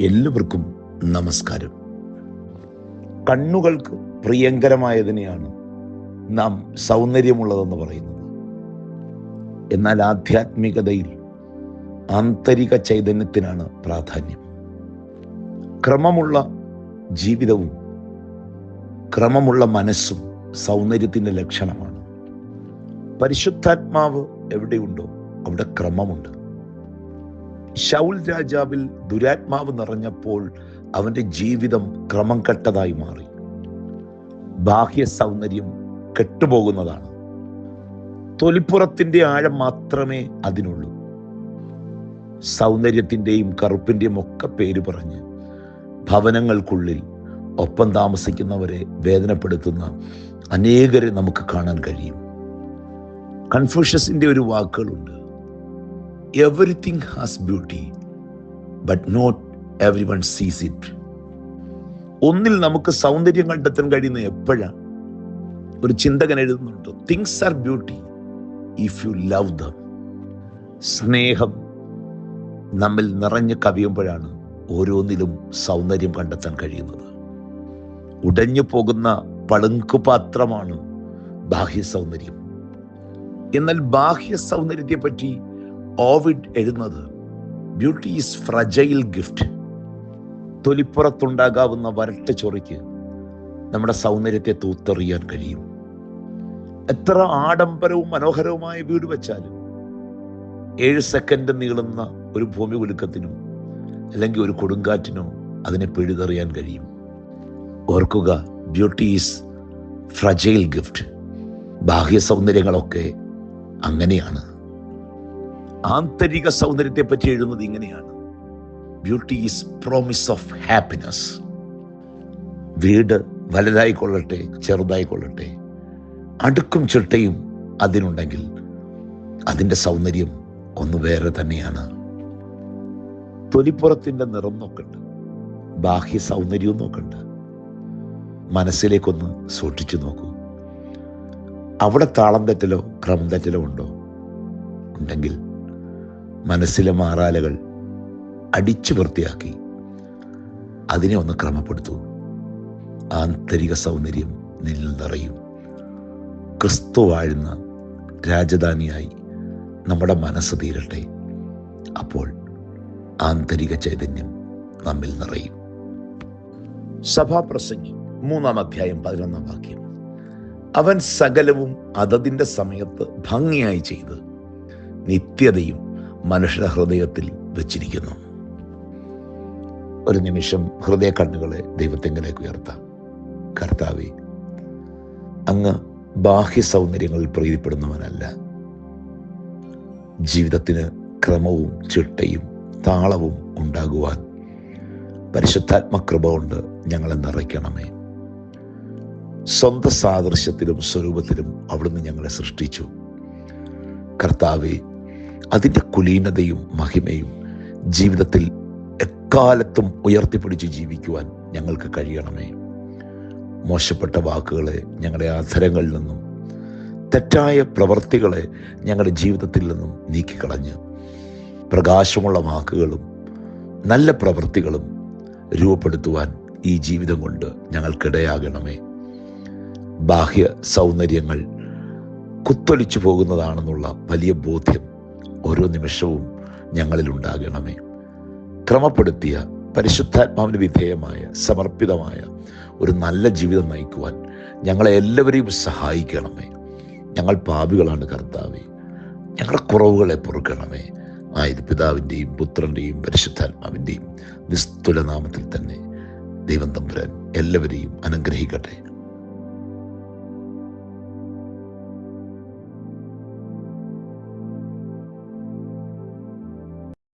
എല്ലാവർക്കും നമസ്കാരം. കണ്ണുകൾക്ക് പ്രിയങ്കരമായതിനെയാണ് നാം സൗന്ദര്യമുള്ളതെന്ന് പറയുന്നത്. എന്നാൽ ആധ്യാത്മികതയിൽ ആന്തരിക ചൈതന്യത്തിനാണ് പ്രാധാന്യം. ക്രമമുള്ള ജീവിതവും ക്രമമുള്ള മനസ്സും സൗന്ദര്യത്തിന്റെ ലക്ഷണമാണ്. പരിശുദ്ധാത്മാവ് എവിടെയുണ്ടോ അവിടെ ക്രമമുണ്ട്. ശൗൽ രാജാവിൽ ദുരാത്മാവ് നിറഞ്ഞപ്പോൾ അവന്റെ ജീവിതം ക്രമം കെട്ടതായി മാറി. ബാഹ്യ സൗന്ദര്യം കെട്ടുപോകുന്നതാണ്. തൊലിപ്പുറത്തിന്റെ ആഴം മാത്രമേ അതിനുള്ളൂ. സൗന്ദര്യത്തിന്റെയും കറുപ്പിന്റെയും ഒക്കെ പേര് പറഞ്ഞ് ഭവനങ്ങൾക്കുള്ളിൽ ഒപ്പം താമസിക്കുന്നവരെ വേദനപ്പെടുത്തുന്ന അനേകരെ നമുക്ക് കാണാൻ കഴിയും. കൺഫ്യൂഷ്യസിന്റെ ഒരു വാക്കുകളുണ്ട്. Everything has beauty but not everyone sees it ഒന്നിൽ നമുക്ക് സൗന്ദര്യം കണ്ടെത്താൻ കഴിയുന്ന എപ്പോഴാണ് ഒരു ചിന്തകൻ എഴുതുന്നുണ്ട്? Things are beauty if you love them സ്നേഹം നമ്മിൽ നിറഞ്ഞ് കവിയുമ്പോഴാണ് ഓരോന്നിലും സൗന്ദര്യം കണ്ടെത്താൻ കഴിയുന്നത്. ഉടഞ്ഞു പോകുന്ന പളുങ്കുപാത്രമാണ് ബാഹ്യ സൗന്ദര്യം എന്നാൽ ബാഹ്യ സൗന്ദര്യത്തെ പറ്റി ഓവിഡ് എഴുതുന്നത് ബ്യൂട്ടി ഈസ് ഫ്രജൈൽ ഗിഫ്റ്റ്. തൊലിപ്പുറത്തുണ്ടാകാവുന്ന വരട്ട ചൊറിക്ക് നമ്മുടെ സൗന്ദര്യത്തെ തൂത്തെറിയാൻ കഴിയും. എത്ര ആഡംബരവും മനോഹരവുമായ വീട് വെച്ചാലും ഏഴ് സെക്കൻഡ് നീളുന്ന ഒരു ഭൂമി കുലുക്കത്തിനും അല്ലെങ്കിൽ ഒരു കൊടുങ്കാറ്റിനോ അതിനെ പിഴുതെറിയാൻ കഴിയും. ഓർക്കുക ബ്യൂട്ടി ഈസ് ഫ്രജൈൽ ഗിഫ്റ്റ്. ബാഹ്യ സൗന്ദര്യങ്ങളൊക്കെ അങ്ങനെയാണ്. ആന്തരിക സൗന്ദര്യത്തെ പറ്റി എഴുതുന്നത് ഇങ്ങനെയാണ്. Beauty is promise of happiness വീട് വലുതായിക്കൊള്ളട്ടെ ചെറുതായിക്കൊള്ളട്ടെ അടുക്കും ചിട്ടയും അതിനുണ്ടെങ്കിൽ അതിന്റെ സൗന്ദര്യം ഒന്ന് വേറെ തന്നെയാണ്. തൊലിപ്പുറത്തിന്റെ നിറം നോക്കണ്ട ബാഹ്യ സൗന്ദര്യവും നോക്കണ്ട. മനസ്സിലേക്കൊന്ന് സൂക്ഷിച്ചു നോക്കൂ. അവിടെ താളം തെറ്റലോ ക്രമം തെറ്റലോ ഉണ്ടോ? ഉണ്ടെങ്കിൽ മനസ്സിലെ മാറാലകൾ അടിച്ചു വൃത്തിയാക്കി. അതിനെ ഒന്ന് ക്രമപ്പെടുത്തൂ. ആന്തരിക സൗന്ദര്യം നിന്നിൽ നിറയും. ക്രിസ്തു വാഴുന്ന രാജധാനിയായി നമ്മുടെ മനസ്സ് തീരട്ടെ. അപ്പോൾ ആന്തരിക ചൈതന്യം നമ്മിൽ നിറയും. സഭാപ്രസംഗി മൂന്നാം അധ്യായം പതിനൊന്നാം വാക്യം. അവൻ സകലവും അതതിന്റെ സമയത്ത് ഭംഗിയായി ചെയ്ത് നിത്യതയും മനുഷ്യരുടെ ഹൃദയത്തിൽ വെച്ചിരിക്കുന്നു. ഒരു നിമിഷം ഹൃദയ കണ്ണുകളെ ദൈവത്തെങ്കിലേക്ക് ഉയർത്താം. കർത്താവെ അങ്ങ് ബാഹ്യ സൗന്ദര്യങ്ങളിൽ പ്രീതിപ്പെടുന്നവനല്ല ജീവിതത്തിന് ക്രമവും ചിട്ടയും താളവും ഉണ്ടാകുവാൻ പരിശുദ്ധാത്മകൃപ കൊണ്ട് ഞങ്ങളെ നിറയ്ക്കണമേ. സ്വന്തം സാദൃശ്യത്തിലും സ്വരൂപത്തിലും അവിടുന്ന് ഞങ്ങളെ സൃഷ്ടിച്ചു. കർത്താവെ അതിന്റെ കുലീനതയും മഹിമയും ജീവിതത്തിൽ എക്കാലത്തും ഉയർത്തിപ്പിടിച്ച് ജീവിക്കുവാൻ ഞങ്ങൾക്ക് കഴിയണമേ. മോശപ്പെട്ട വാക്കുകളെ ഞങ്ങളുടെ ആധരങ്ങളിൽ നിന്നും തെറ്റായ പ്രവൃത്തികളെ ഞങ്ങളുടെ ജീവിതത്തിൽ നിന്നും നീക്കിക്കളഞ്ഞ് പ്രകാശമുള്ള വാക്കുകളും നല്ല പ്രവൃത്തികളും രൂപപ്പെടുത്തുവാൻ ഈ ജീവിതം കൊണ്ട് ഞങ്ങൾക്കിടയാകണമേ. ബാഹ്യ സൗന്ദര്യങ്ങൾ കുത്തൊലിച്ചു പോകുന്നതാണെന്നുള്ള വലിയ ബോധ്യം ഓരോ നിമിഷവും ഞങ്ങളിൽ ഉണ്ടാകണമേ. ക്രമപ്പെടുത്തിയ പരിശുദ്ധാത്മാവിന് വിധേയമായ സമർപ്പിതമായ ഒരു നല്ല ജീവിതം നയിക്കുവാൻ ഞങ്ങളെ എല്ലാവരെയും സഹായിക്കണമേ. ഞങ്ങൾ പാപികളാണ് കർത്താവെ. ഞങ്ങളുടെ കുറവുകളെ പൊറുക്കണമേ. ആയത് പിതാവിന്റെയും പുത്രന്റെയും പരിശുദ്ധാത്മാവിന്റെയും നിസ്തുലനാമത്തിൽ തന്നെ ദൈവം തമ്പുരാൻ എല്ലാവരെയും അനുഗ്രഹിക്കട്ടെ.